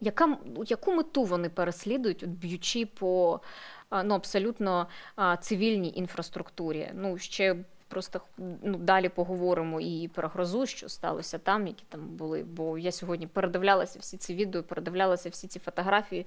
Яка, яку мету вони переслідують, от б'ючи по ну, абсолютно цивільній інфраструктурі? Ну, ще просто ну, далі поговоримо і про грозу, що сталося там, які там були. Бо я сьогодні передивлялася всі ці відео, передивлялася всі ці фотографії.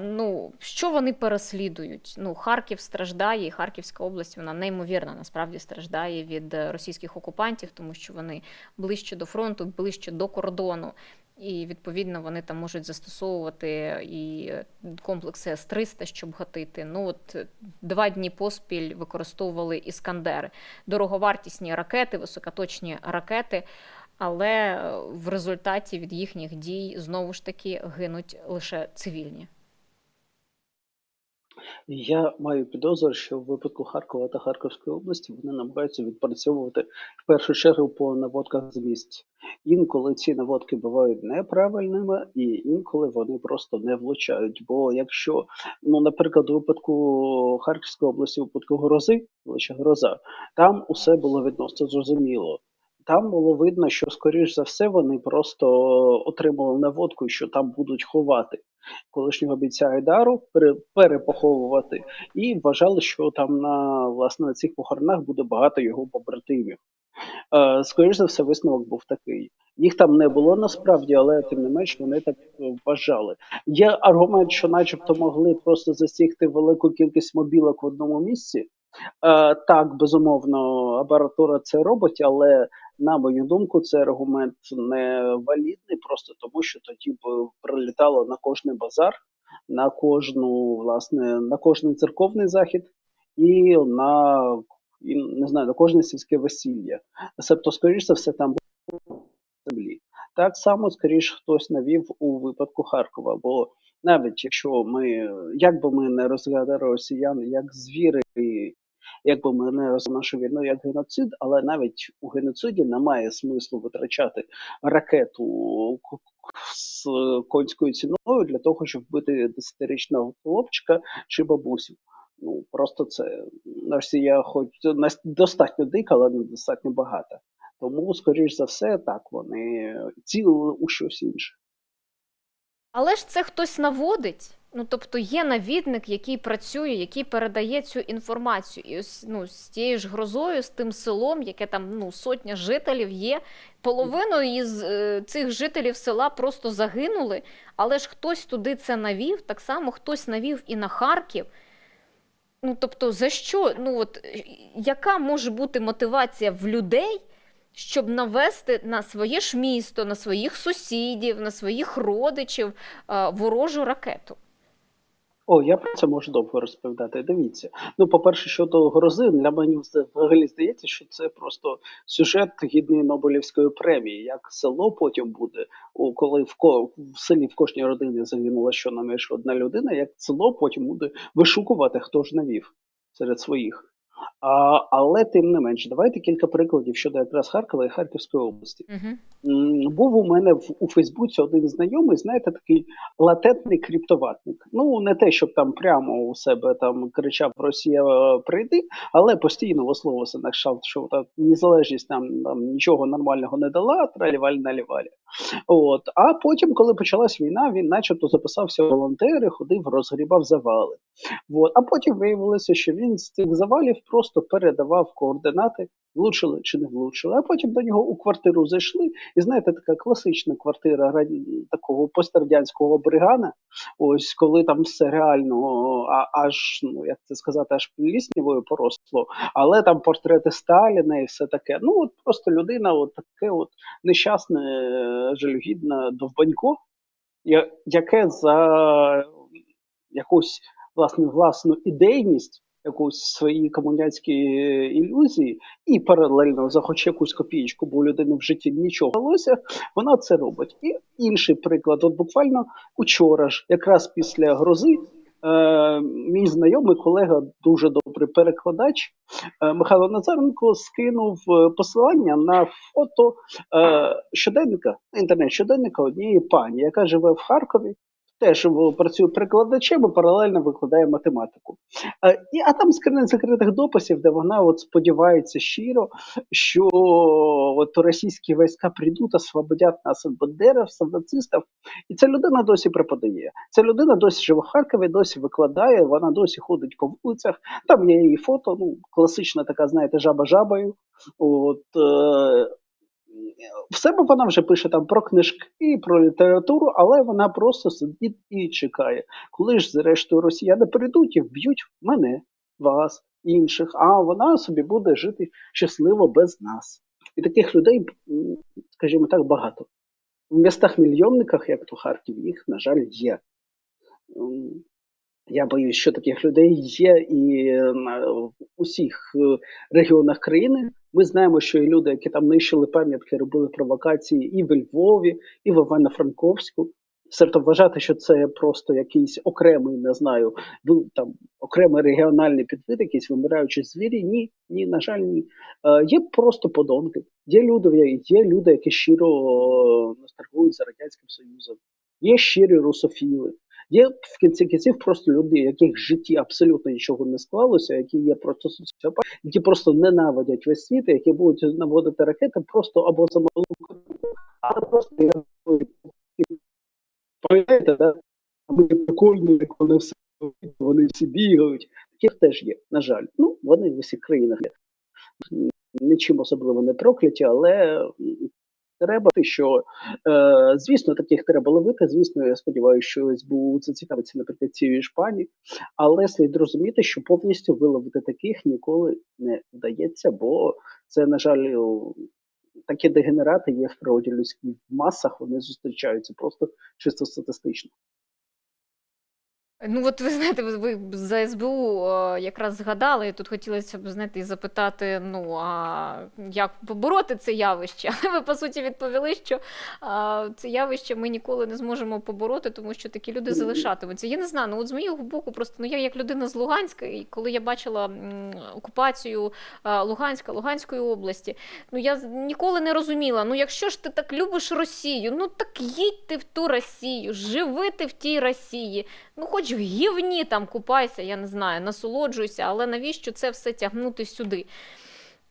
Ну, що вони переслідують? Ну, Харків страждає, і Харківська область вона неймовірно насправді страждає від е, російських окупантів, тому що вони ближче до фронту, ближче до кордону. І відповідно вони там можуть застосовувати і комплекси С-300, щоб гатити. Ну от е, два дні поспіль використовували іскандери, дороговартісні ракети, високоточні ракети. Але е, в результаті від їхніх дій знову ж таки гинуть лише цивільні. Я маю підозру, що в випадку Харкова та Харківської області вони намагаються відпрацьовувати в першу чергу по наводках з місць. Інколи ці наводки бувають неправильними, і інколи вони просто не влучають. Бо якщо, ну, наприклад, у випадку Харківської області, у випадку грози, велича гроза, там усе було відносно зрозуміло. Там було видно, що, скоріш за все, вони просто отримали наводку, що там будуть ховати колишнього бійця Айдару, перепоховувати, і вважали, що там на власне на цих похоронах буде багато його побратимів. Е, скоріш за все, висновок був такий. Їх там не було насправді, але тим не менш вони так е, вважали. Є аргумент, що, начебто, могли просто засігти велику кількість мобілок в одному місці. Е, так, безумовно, апаратура це робить, але на мою думку, цей аргумент не валідний, просто тому що тоді б прилітало на кожний базар, на кожну, власне, на кожний церковний захід і на і, не знаю, на кожне сільське весілля. Себто, скоріш за все, там землі. Так само, скоріш, хтось навів у випадку Харкова. Бо навіть якщо ми, як би ми не розглядали росіян як звіри, як би ми не нашу війну як геноцид, але навіть у геноциді немає смислу витрачати ракету з конською ціною для того, щоб вбити десятирічного хлопчика чи бабусю. Ну просто це Росія, хоч достатньо дика, але не достатньо багата. Тому, скоріш за все, так вони цілили у щось інше. Але ж це хтось наводить. Ну, тобто є навідник, який працює, який передає цю інформацію. І ось ну, з тією ж грозою, з тим селом, яке там ну, сотня жителів є. Половину із е, цих жителів села просто загинули, але ж хтось туди це навів, так само хтось навів і на Харків. Ну, тобто, за що? Ну, от, яка може бути мотивація в людей, щоб навести на своє ж місто, на своїх сусідів, на своїх родичів е, ворожу ракету? О, я про це можу довго розповідати. Дивіться. Ну, по-перше, щодо грози, для мене взагалі здається, що це просто сюжет гідний Нобелівської премії. Як село потім буде, коли в, ко- в селі в кожній родині загинула щонайменше одна людина, як село потім буде вишукувати, хто ж навів серед своїх. А, але тим не менше, давайте кілька прикладів щодо якраз Харкова і Харківської області. Угу. Був у мене в у Фейсбуці один знайомий, знаєте, такий латентний криптоватник. Ну не те, щоб там прямо у себе там кричав Росія е, прийди, але постійно висловився на кшталт, що так незалежність нам, нам нічого нормального не дала, траліваль налівалі. От а потім, коли почалась війна, він, начебто, записався в волонтери, ходив, розгрібав завали. От. А потім виявилося, що він з цих завалів просто передавав координати, влучили чи не влучили. А потім до нього у квартиру зайшли, і знаєте, така класична квартира такого пострадянського бригана. Ось коли там все реально аж ну як це сказати, аж пліснявою поросло, але там портрети Сталіна і все таке. Ну от просто людина, от таке, от нещасне, жалюгідне довбанько, яке за якусь власне власну ідейність. Якусь свої комуняцькі е, ілюзії, і паралельно за хоч якусь копієчку, бо у людини в житті нічого вдалося, вона це робить. І інший приклад, от буквально учора ж, якраз після грози, е, мій знайомий колега, дуже добрий перекладач е, Михайло Назаренко скинув посилання на фото щоденника, інтернет щоденника однієї пані, яка живе в Харкові. Теж в- працює прикладачем і паралельно викладає математику. А, і, а там скрин закритих дописів, де вона от сподівається щиро, що от російські війська прийдуть, освободять нас від бандеровців, нацистів. І ця людина досі преподає. Ця людина досі живе в Харкові, досі викладає, вона досі ходить по вулицях. Там є її фото, ну, класична така, знаєте, жаба жабою. От, е, в себе вона вже пише там про книжки, про літературу, але вона просто сидить і чекає. Коли ж, зрештою, росіяни прийдуть і вб'ють мене, вас, інших, а вона собі буде жити щасливо без нас. І таких людей, скажімо так, багато. В містах мільйонниках, як то Харків, їх, на жаль, є. Я боюсь, що таких людей є і е, на- в усіх е, регіонах країни. Ми знаємо, що і люди, які там нищили пам'ятки, робили провокації і в Львові, і в Івано-Франковську. Тобто вважати, що це просто якийсь окремий, не знаю, там окремий регіональний підвид, якийсь вимираючі звірі. Ні, ні, на жаль, ні. Е, є просто подонки. Є люди, є люди, які щиро е, ностальгують за радянським союзом. Є щирі русофіли. Є в кінці кінців просто люди, яких в житті абсолютно нічого не склалося, які є просто соціопати, які просто ненавидять весь світ, які будуть наводити ракети просто або за малу але просто я пам'ятаєте, да? Ми прикольно, як вони все вони всі бігають. Таких теж є, на жаль. Ну, вони в усіх країнах є. Нічим особливо не прокляті, але треба, що Е, звісно, таких треба ловити. Звісно, я сподіваюся, що СБУ зацікавиться наприклад цієї шпані, але слід розуміти, що повністю виловити таких ніколи не вдається, бо це, на жаль, такі дегенерати є в природі людській в масах, вони зустрічаються просто чисто статистично. Ну, от ви знаєте, ви, за СБУ якраз згадали, і тут хотілося б знаєте, і запитати: ну а як побороти це явище? Але ви по суті відповіли, що а, це явище ми ніколи не зможемо побороти, тому що такі люди залишатимуться. Я не знаю, ну от з моєго боку, просто ну я як людина з Луганська, і коли я бачила окупацію Луганська, Луганської області, ну я ніколи не розуміла. Ну, якщо ж ти так любиш Росію, ну так їдь ти в ту Росію, живи ти в тій Росії. Ну, хоч в гівні там купайся, я не знаю, насолоджуйся, але навіщо це все тягнути сюди?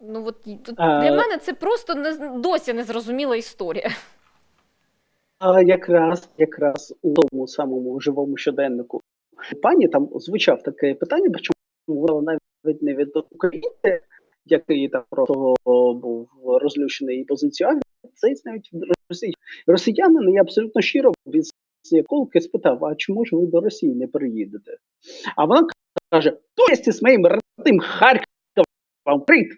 Ну, от, тут А- для мене це просто не, досі незрозуміла історія. А якраз, якраз у тому самому живому щоденнику пані там звучав таке питання, причому воно навіть не від України, який там просто був розлющений а це навіть Росії. Росіянин я абсолютно щиро без колки спитав: а чому ж ви до Росії не приїдете? А вона каже: то з моїм родним Харковом прийти.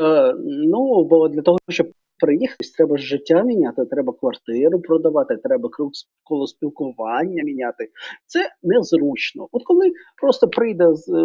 Е, ну, бо для того, щоб приїхати, треба життя міняти, треба квартиру продавати, треба круг коло спілкування міняти. Це незручно. От коли просто прийде з е,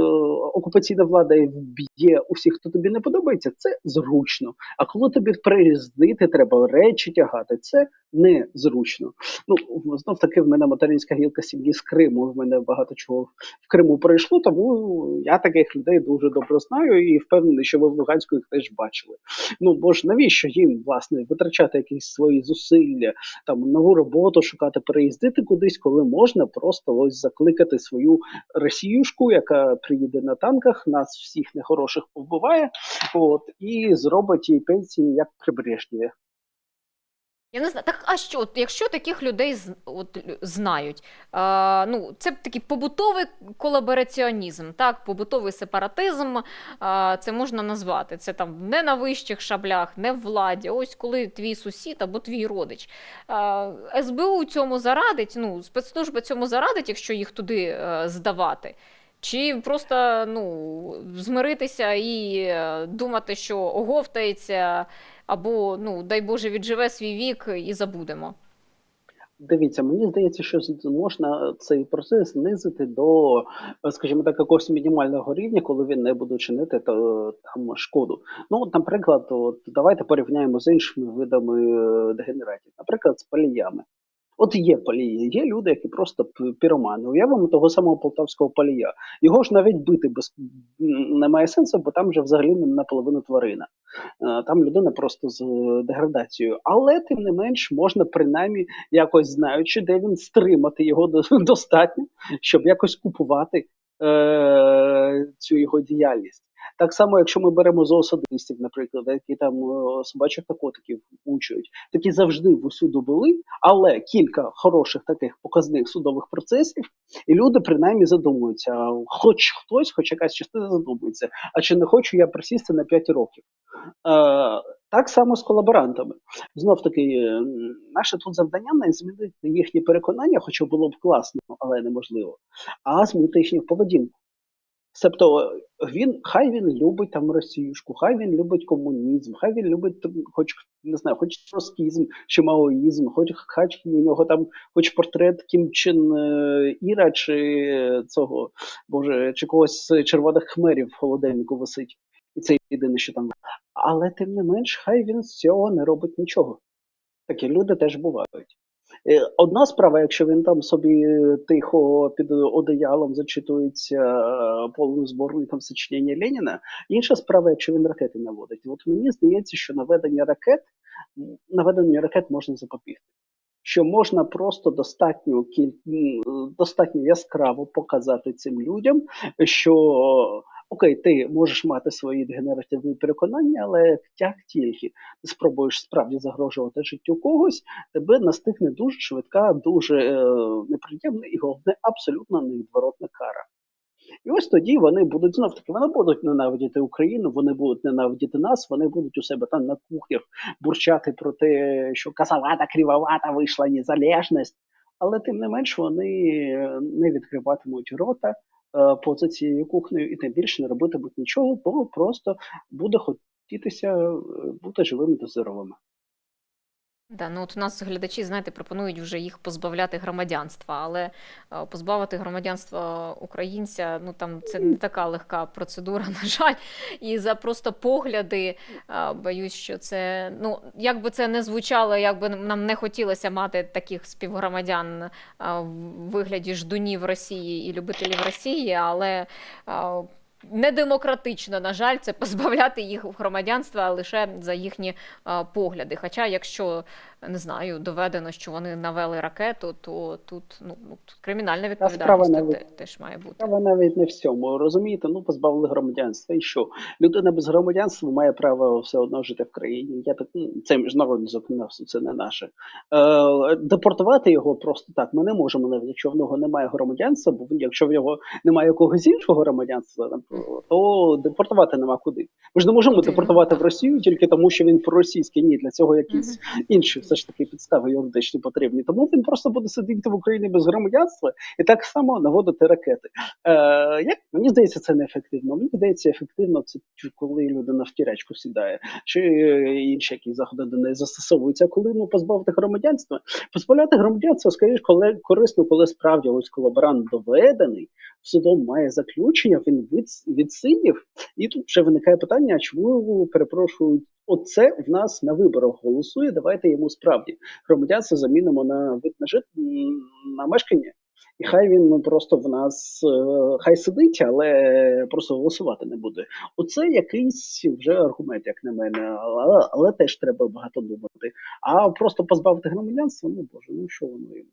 окупаційна влада і вб'є усіх, хто тобі не подобається, це зручно. А коли тобі приїздити, треба речі тягати, це незручно. Ну знов таки в мене материнська гілка сім'ї з Криму. В мене багато чого в Криму пройшло, тому я таких людей дуже добре знаю і впевнений, що ви в Луганську їх теж бачили. Ну бо ж навіщо їм власне витрачати якісь свої зусилля, там нову роботу шукати, переїздити кудись, коли можна просто ось закликати свою росіюшку, яка приїде на танках, нас всіх нехороших повбиває, от і зробить їй пенсії як при Брежнєві. Я не знаю, так а що, от якщо таких людей от, знають, а, ну, це такий побутовий колабораціонізм, так, побутовий сепаратизм, а, це можна назвати. Це там не на вищих шаблях, не в владі. Ось коли твій сусід або твій родич. А, СБУ цьому зарадить, ну, спецслужба цьому зарадить, якщо їх туди е, здавати. Чи просто ну, змиритися і е, думати, що оговтається, або, ну, дай Боже, відживе свій вік і забудемо. Дивіться, мені здається, що можна цей процес знизити до, е, скажімо так, якогось мінімального рівня, коли він не буде чинити то, там шкоду. Ну, наприклад, от, давайте порівняємо з іншими видами е, дегенератів, наприклад, з паліями. От є палії, є люди, які просто піромани. Уявимо того самого полтавського палія. Його ж навіть бити без немає сенсу, бо там вже взагалі наполовину тварина. Е, Там людина просто з е, деградацією. Але тим не менш можна принаймні якось знаючи, де він стримати його до- достатньо, щоб якось купувати е, цю його діяльність. Так само, якщо ми беремо зоосадистів, наприклад, які там е, собачих та котиків мучують, такі завжди усюди були, але кілька хороших таких показних судових процесів, і люди принаймні задумуються. Хоч хтось, хоч якась частина задумується, а чи не хочу я присісти на 5 років. Е, так само з колаборантами. Знов таки, е, наше тут завдання не змінити їхні переконання, хоча було б класно, але неможливо, а змінити їхню поведінку. Себто він, хай він любить там росіюшку, хай він любить комунізм, хай він любить хоч не знаю, хоч троскізм чи маоїзм, хоч хай у нього там хоч портрет Кім Чен е, Іра, чи цього, боже, чи когось з червоних хмерів в холодильнику висить. І це єдине, що там. Але тим не менш, хай він з цього не робить нічого. Такі люди теж бувають. Е, Одна справа, якщо він там собі тихо під одеялом зачитується е, повну зборником сочинення Леніна, інша справа, якщо він ракети наводить. От мені здається, що наведення ракет м, наведенню ракет можна запобігти. Що можна просто достатньо кіль... достатньо яскраво показати цим людям, що окей, ти можеш мати свої дегенеративні переконання, але як тільки ти спробуєш справді загрожувати життю когось, тебе настигне дуже швидка, дуже е, неприємна і головне, абсолютно невідворотна кара. І ось тоді вони будуть знов таки, вони будуть ненавидіти Україну, вони будуть ненавидіти нас, вони будуть у себе там на кухнях бурчати про те, що косовата, кривовата вийшла незалежність. Але тим не менш вони е, не відкриватимуть рота поза цією кухнею і тим більше не робитимуть нічого, бо просто буде хотітися е, бути живими та здоровими. Да, ну от у нас глядачі, знаєте, пропонують вже їх позбавляти громадянства, але е, позбавити громадянства українця, ну там це не така легка процедура, на жаль. І за просто погляди, е, боюсь, що це, ну, як би це не звучало, як би нам не хотілося мати таких співгромадян е, в вигляді ждунів Росії і любителів Росії, але недемократично, на жаль, це позбавляти їх громадянства лише за їхні погляди. Хоча, якщо не знаю, доведено, що вони навели ракету, то тут ну ну, кримінальна відповідальність навіть- те- теж має бути. Справа навіть не в цьому. Розумієте, ну позбавили громадянства. І що? Людина без громадянства має право все одно жити в країні. Я так ну, це міжнародне законодавство, це не наше. Е, депортувати його просто так. Ми не можемо, навіть якщо в нього немає громадянства, бо якщо в нього немає якогось іншого громадянства, то депортувати нема куди. Ми ж не можемо ну, депортувати в Росію тільки тому, що він проросійський. Ні, для цього якісь інші все ж таки підстави юридичні потрібні. Тому він просто буде сидіти в Україні без громадянства і так само наводити ракети. Е, як мені здається, це неефективно. Мені здається, ефективно це коли людина в тірячку сідає, чи е, інші якісь заходи до неї застосовуються. Коли ну позбавити громадянства, позбавляти громадянства, скоріш, коли корисно, коли справді ось колаборант доведений, судом має заключення, він відсидів, і тут вже виникає питання: а чому перепрошую? Оце в нас на виборах голосує. Давайте йому справді громадянство замінимо на вид на жит на мешкання. І хай він ну, просто в нас е, хай сидить, але просто голосувати не буде. Оце якийсь вже аргумент, як на мене, але, але теж треба багато думати. А просто позбавити громадянства, ну боже, ну що воно йому?